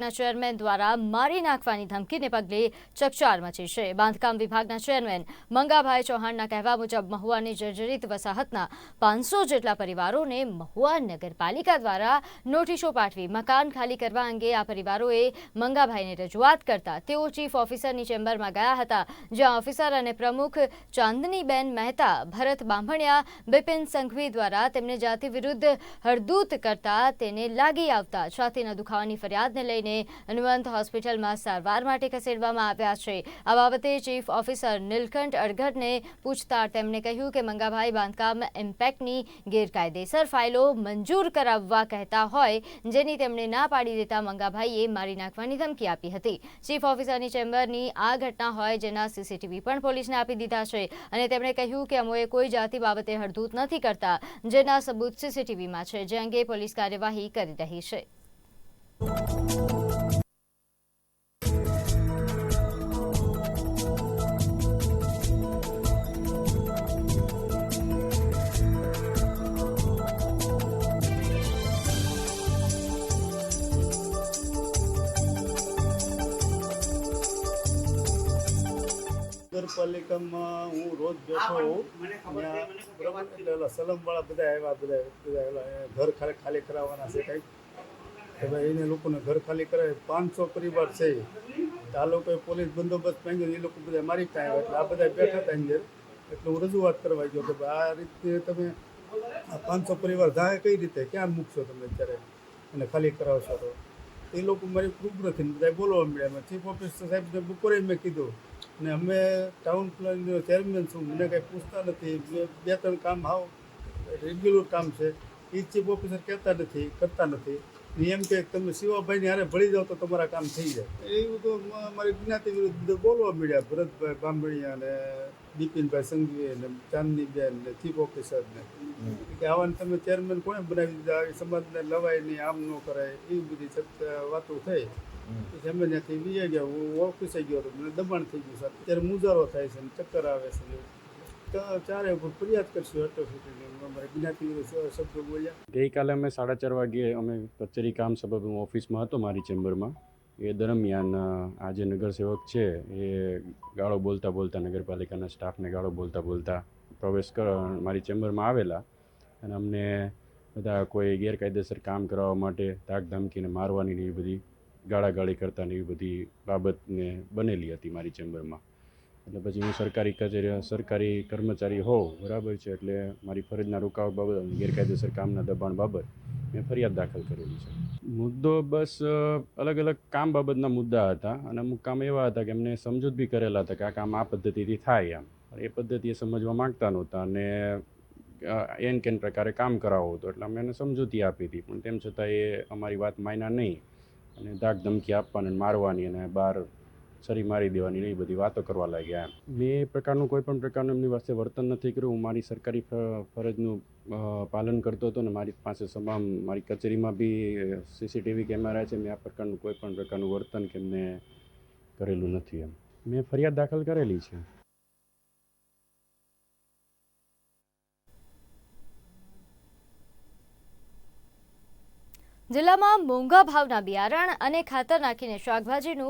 ના ચેરમેન દ્વારા મારી નાખવાની ધમકીને પગલે ચકચાર મચી છે. બાંધકામ વિભાગના ચેરમેન મંગાભાઈ ચૌહાણના કહેવા મુજબ મહુવાની જર્જરિત વસાહતના પાંચસો જેટલા પરિવારોને મહુવા નગરપાલિકા દ્વારા નોટિસો પાઠવી મકાન ખાલી કરવા અંગે આ પરિવારોએ મંગાભાઈને રજૂઆત કરતા તેઓ ચીફ ઓફિસરની ચેમ્બરમાં ગયા હતા, જ્યાં ઓફિસર અને પ્રમુખ ચાંદનીબેન મહેતા, ભરત બાંભણિયા, બિપિન સંઘવી દ્વારા તેમને જાતિ વિરુદ્ધ હરદૂત કરતા તેને લાગી આવતા, છાતીના દુખાવાની ફરિયાદને લઈને હનુમંત હોસ્પિટલમાં સારવાર માટે ખસેડવામાં આવ્યા છે. આ બાબતે ચીફ ઓફિસર નીલકંઠ અડગડને પૂછતા તેમણે કહ્યું કે મંગાભાઈ બાંધકામ ઇમ્પેક્ટની ગેરકાયદેસર ફાઇલો મંજૂર કરાવવા કહેતા હોય, જેની તેમણે ના પાડી દેતા મંગાભાઈએ મારી નાખવાની ધમકી આપી હતી. ચીફ ઓફિસરની ચેમ્બરની આ ઘટના હોય જેના સીસીટીવી પણ પોલીસને આપી દીધા છે અને તેમણે કહ્યું કે અમોએ કોઈ જાતિ બાબતે હડધૂત નથી કરતા, જેના સબૂત સીસીટીવીમાં છે, જે અંગે પોલીસ કાર્યવાહી કરી રહી છે. નગરપાલિકામાં હું રોજ બેઠો હોઉં. એટલે સલમવાળા બધા આવ્યા બધા બધા ઘર ખાલી ખાલી કરાવવાના છે કંઈક ભાઈ એને લોકોને ઘર ખાલી કરાવે. પાંચસો પરિવાર છે. તો આ લોકોએ પોલીસ બંદોબસ્ત માંગ્યો એ લોકો બધા મારી ત્યાં આવ્યા. એટલે આ બધા બેઠા હતા અંદર. એટલે હું રજૂઆત કરવા ગયો કે આ રીતે તમે આ પાંચસો પરિવાર જાય કઈ રીતે? ક્યાં મૂકશો તમે અત્યારે? અને ખાલી કરાવશો તો? એ લોકો મારી પ્રૂફ નથી બધા બોલવા મળ્યા ચીફ ઓફિસર સાહેબ બપોરે મેં કીધું ને અમે ટાઉન પ્લાનનો ચેરમેન છું. મને કંઈ પૂછતા નથી. બે ત્રણ કામ હાવ રેગ્યુલર કામ છે. એ ચીફ ઓફિસર કહેતા નથી કરતા નથી. ને એમ કે તમે શિવાભાઈને હારે ભળી જાઓ તો તમારા કામ થઈ જાય. એવું તો મારી જ્ઞાતિ વિરુદ્ધ બોલવા મળ્યા ભરતભાઈ બામણીયા ને બિપિનભાઈ સંઘવી ને ચાંદનીબેન ને ચીફ ઓફિસર ને. કે આવાને તમે ચેરમેન કોણે બનાવી દીધા? આવી સમાજને લવાય નહીં આમ ન કરાય. એવી બધી વાતો થઈ. અમે ત્યાંથી બીજા ગયા હું ઓફિસે ગયો હતો મને દબાણ થઈ ગયું સર અત્યારે મુજારો થાય છે ને ચક્કર આવે છે એવું. ચારે ઉપર ફરિયાદ કરશું એટ્રોસિટીની અમારે જ્ઞાતિ શબ્દો બોલ્યા. ગઈકાલે અમે સાડા ચાર વાગ્યે અમે કચેરી કામ સબબ હું ઓફિસમાં હતો મારી ચેમ્બરમાં. એ દરમિયાન આ જે નગરસેવક છે એ ગાળો બોલતા બોલતા નગરપાલિકાના સ્ટાફને ગાળો બોલતા બોલતા પ્રવેશ કર મારી ચેમ્બરમાં આવેલા. અને અમને બધા કોઈ ગેરકાયદેસર કામ કરાવવા માટે ધાક ધમકીને મારવાની ને બધી ગાળાગાળી કરતા ને એવી બધી બાબતને બનેલી હતી મારી ચેમ્બરમાં. એટલે પછી હું સરકારી કચેરી, સરકારી કર્મચારી હોઉં, બરાબર છે, એટલે મારી ફરજના રૂકાવટ બાબત અને ગેરકાયદેસર કામના દબાણ બાબત મેં ફરિયાદ દાખલ કરેલી છે. મુદ્દો બસ અલગ અલગ કામ બાબતના મુદ્દા હતા અને અમુક કામ એવા હતા કે એમને સમજૂત બી કરેલા હતા કે આ કામ આ પદ્ધતિથી થાય એમ. એ પદ્ધતિ એ સમજવા માંગતા નહોતા અને એન કેન પ્રકારે કામ કરાવવું હતું, એટલે અમે એને સમજૂતી આપી હતી. પણ તેમ છતાં એ અમારી વાત માન્યા નહીં. અને ધાક ધમકી આપવાની મારવાની અને બહાર છરી મારી દેવાની એ બધી વાતો કરવા લાગ્યા એમ. મેં એ પ્રકારનું કોઈ પણ પ્રકારનું એમની પાસે વર્તન નથી કર્યું. હું મારી સરકારી ફરજનું પાલન કરતો હતો ને મારી પાસે તમામ મારી કચેરીમાં બી સીસીટીવી કેમેરા છે. મેં આ પ્રકારનું કોઈ પણ પ્રકારનું વર્તન કે એમને કરેલું નથી એમ. મેં ફરિયાદ દાખલ કરેલી છે. જિલ્લામાં મોંઘા ભાવના બિયારણ અને ખાતર નાખીને શાકભાજીનું